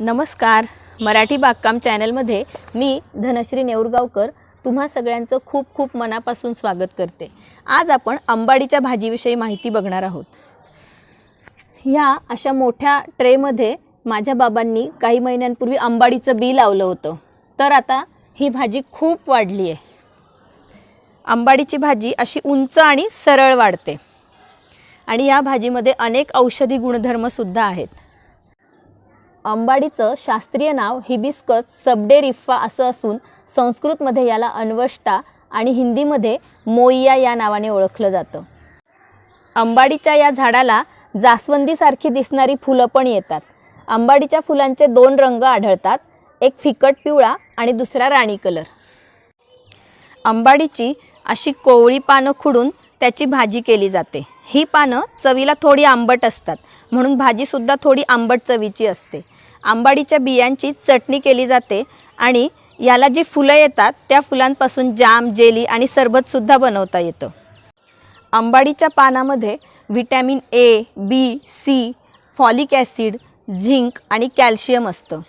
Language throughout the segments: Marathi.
नमस्कार. मराठी बागकाम चॅनलमध्ये मी धनश्री नेऊरगावकर तुम्हा सगळ्यांचं खूप खूप मनापासून स्वागत करते. आज आपण अंबाडीच्या भाजीविषयी माहिती बघणार आहोत. ह्या अशा मोठ्या ट्रेमध्ये माझ्या बाबांनी काही महिन्यांपूर्वी अंबाडीचं बी लावलं होतं. तर आता ही भाजी खूप वाढली आहे. अंबाडीची भाजी अशी उंच आणि सरळ वाढते. आणि या भाजीमध्ये अनेक औषधी गुणधर्मसुद्धा आहेत. अंबाडीचं शास्त्रीय नाव हिबिस्कस सबडेरिफ्फा असं असून संस्कृतमध्ये याला अन्वष्टा आणि हिंदीमध्ये मोइया या नावाने ओळखलं जातं. अंबाडीच्या या झाडाला जास्वंदीसारखी दिसणारी फुलं पण येतात. अंबाडीच्या फुलांचे दोन रंग आढळतात एक फिकट पिवळा आणि दुसरा राणी कलर. अंबाडीची अशी कोवळी पानं खुडून त्याची भाजी केली जाते. ही पानं चवीला थोडी आंबट असतात म्हणून भाजीसुद्धा थोडी आंबट चवीची असते. आंबाडीच्या बियांची चटणी केली जाते आणि याला जी फुलं येतात त्या फुलांपासून जाम जेली आणि सरबतसुद्धा बनवता येतं. आंबाडीच्या पानामध्ये vitamin A B C folic acid zinc आणि कॅल्शियम असतं.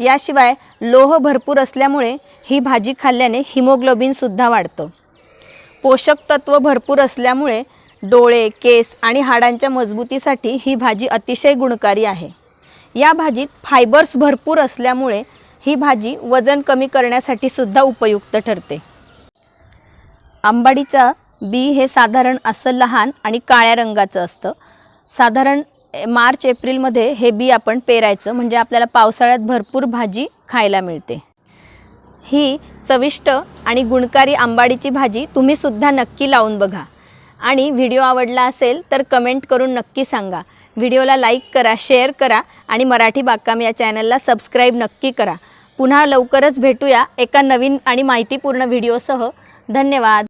याशिवाय लोह भरपूर असल्यामुळे ही भाजी खाल्ल्याने हिमोग्लोबिनसुद्धा वाढतं. पोषक तत्त्व भरपूर असल्यामुळे डोळे केस आणि हाडांच्या मजबूतीसाठी ही भाजी अतिशय गुणकारी आहे. या भाजीत फायबर्स भरपूर असल्यामुळे ही भाजी वजन कमी करण्यासाठी सुद्धा उपयुक्त ठरते. आंबाडीचा बी हे साधारण असं लहान आणि काळ्या रंगाचं असतं. साधारण मार्च एप्रिलमध्ये हे बी आपण पेरायचं म्हणजे आपल्याला पावसाळ्यात भरपूर भाजी खायला मिळते. ही चविष्ट आणि गुणकारी आंबाडीची भाजी तुम्ही सुद्धा नक्की लावून बघा. आणि व्हिडिओ आवडला असेल तर कमेंट करून नक्की सांगा. व्हिडिओला लाईक करा शेअर करा आणि मराठी बागकाम या चॅनलला सबस्क्राईब नक्की करा. पुन्हा लवकरच भेटूया एका नवीन आणि माहितीपूर्ण व्हिडिओसह. धन्यवाद.